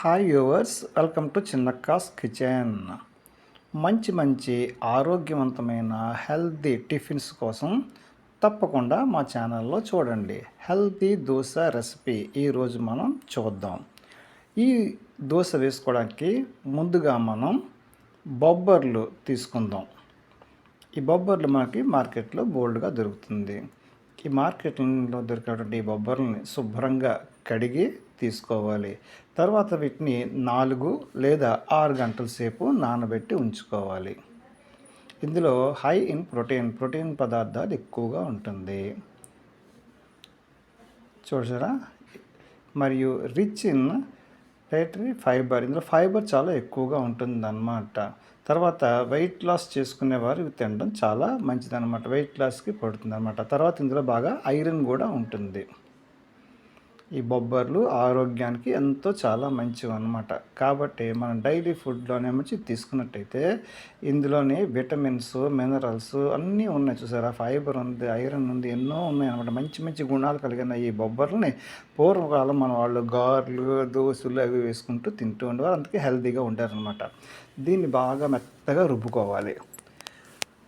Hi viewers welcome to Chinnakka's kitchen. మంచి మంచి ఆరోగ్యవంతమైన హెల్తీ టిఫిన్స్ కోసం తప్పకుండా మా ఛానల్లో చూడండి. హెల్తీ దోశ రెసిపీ ఈరోజు మనం చూద్దాం. ఈ దోశ వేసుకోవడానికి ముందుగా మనం బొబ్బర్లు తీసుకుందాం. ఈ బొబ్బర్లు మనకి మార్కెట్లో బోల్డ్గా దొరుకుతుంది. ఈ మార్కెట్లో దొరికేటువంటి బొబ్బర్లని శుభ్రంగా కడిగి తీసుకోవాలి. తర్వాత వీటిని నాలుగు లేదా ఆరు గంటల సేపు నానబెట్టి ఉంచుకోవాలి. ఇందులో హై ఇన్ ప్రోటీన్ ప్రోటీన్ పదార్థాలు ఎక్కువగా ఉంటుంది. చూసారా? మరియు రిచ్ ఇన్ డైటరీ ఫైబర్. ఇందులో ఫైబర్ చాలా ఎక్కువగా ఉంటుంది అన్నమాట తర్వాత వెయిట్ లాస్ చేసుకునేవారు వారు తినడం చాలా మంచిదన్నమాట. వెయిట్ లాస్కి పడుతుంది అనమాట తర్వాత ఇందులో బాగా ఐరన్ కూడా ఉంటుంది. ఈ బొబ్బర్లు ఆరోగ్యానికి ఎంతో చాలా మంచివి అనమాట కాబట్టి మనం డైలీ ఫుడ్లోనే మంచి తీసుకున్నట్టయితే ఇందులోని విటమిన్స్ మినరల్స్ అన్నీ ఉన్నాయి చూసారా? ఫైబర్ ఉంది ఐరన్ ఉంది ఎన్నో ఉన్నాయి అనమాట మంచి మంచి గుణాలు కలిగిన ఈ బొబ్బర్లని పూర్వకాలం మన వాళ్ళు గారెలు దోశలు అవి వేసుకుంటూ తింటూ ఉండేవారు. అందుకే హెల్తీగా ఉంటారనమాట దీన్ని బాగా మెత్తగా రుబ్బుకోవాలి.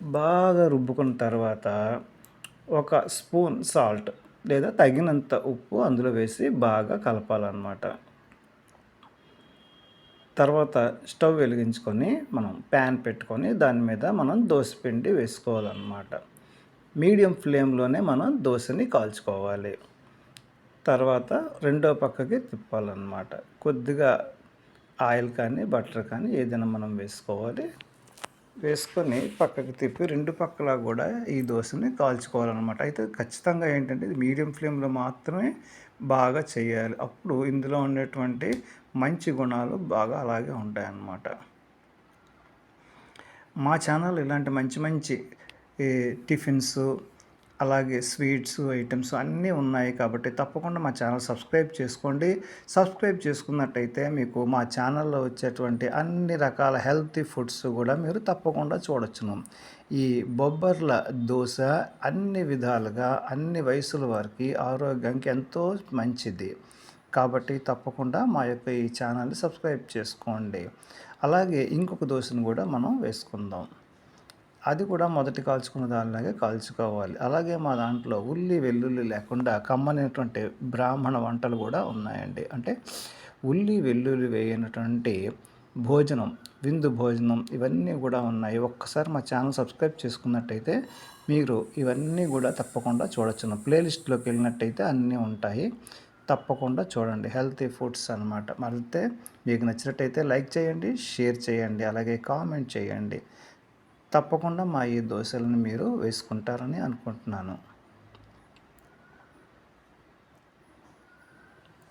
బాగా రుబ్బుకున్న తర్వాత ఒక స్పూన్ సాల్ట్ లేదా తగినంత ఉప్పు అందులో వేసి బాగా కలపాలన్నమాట. తర్వాత స్టవ్ వెలిగించుకొని మనం ప్యాన్ పెట్టుకొని దాని మీద మనం పిండి వేసుకోవాలన్నమాట. మీడియం ఫ్లేమ్లోనే మనం దోశని కాల్చుకోవాలి. తర్వాత రెండో పక్కకి తిప్పాలన్నమాట. కొద్దిగా ఆయిల్ కానీ బటర్ కానీ ఏదైనా మనం వేసుకోవాలి. వేసుకొని పక్కకి తిప్పి రెండు పక్కల కూడా ఈ దోశని కాల్చుకోవాలన్నమాట. అయితే ఖచ్చితంగా ఏంటంటే ఇది మీడియం ఫ్లేమ్లో మాత్రమే బాగా చేయాలి. అప్పుడు ఇందులో ఉండేటువంటి మంచి గుణాలు బాగా అలాగే ఉంటాయన్నమాట. మా ఛానల్ ఇలాంటి మంచి మంచి టిఫిన్స్ అలాగే స్వీట్స్ ఐటమ్స్ అన్నీ ఉన్నాయి కాబట్టి తప్పకుండా మా ఛానల్ సబ్స్క్రైబ్ చేసుకోండి. సబ్స్క్రైబ్ చేసుకున్నట్టయితే మీకు మా ఛానల్లో వచ్చేటువంటి అన్ని రకాల హెల్తీ ఫుడ్స్ కూడా మీరు తప్పకుండా చూడొచ్చును. ఈ బొబ్బర్ల దోశ అన్ని విధాలుగా అన్ని వయసుల వారికి ఆరోగ్యానికి ఎంతో మంచిది. కాబట్టి తప్పకుండా మా యొక్క ఈ ఛానల్ని సబ్స్క్రైబ్ చేసుకోండి. అలాగే ఇంకొక దోశను కూడా మనం వేసుకుందాం. అది కూడా మొదటి కాల్చుకున్న దానిలాగే కాల్చుకోవాలి. అలాగే మా దాంట్లో ఉల్లి వెల్లుల్లి లేకుండా కమ్మనటువంటి బ్రాహ్మణ వంటలు కూడా ఉన్నాయండి. అంటే ఉల్లి వెల్లుల్లి వేయనటువంటి భోజనం విందు భోజనం ఇవన్నీ కూడా ఉన్నాయి. ఒక్కసారి మా ఛానల్ సబ్స్క్రైబ్ చేసుకున్నట్టయితే మీరు ఇవన్నీ కూడా తప్పకుండా చూడొచ్చును ప్లేలిస్ట్లోకి వెళ్ళినట్టయితే అన్నీ ఉంటాయి. తప్పకుండా చూడండి. హెల్తీ ఫుడ్స్ అనమాట మరితే మీకు నచ్చినట్టయితే లైక్ చేయండి షేర్ చేయండి అలాగే కామెంట్ చేయండి. తప్పకుండా మా ఈ దోశలను మీరు వేసుకుంటారని అనుకుంటున్నాను.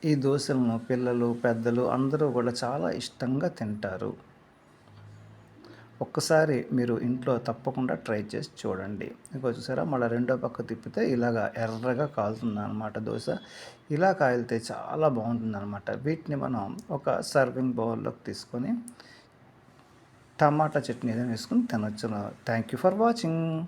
ఈ దోశలను పిల్లలు పెద్దలు అందరూ కూడా చాలా ఇష్టంగా తింటారు. ఒక్కసారి మీరు ఇంట్లో తప్పకుండా ట్రై చేసి చూడండి. ఇంకో చూసారా? మళ్ళీ రెండో పక్క తిప్పితే ఇలాగా ఎర్రగా కాలుతుంది అనమాట దోశ. ఇలా కాలితే చాలా బాగుంటుంది అనమాట వీటిని మనం ఒక సర్వింగ్ బౌల్లోకి తీసుకొని టమాటా చట్నీ ఏదైనా వేసుకుని తినొచ్చు. Thank you for watching.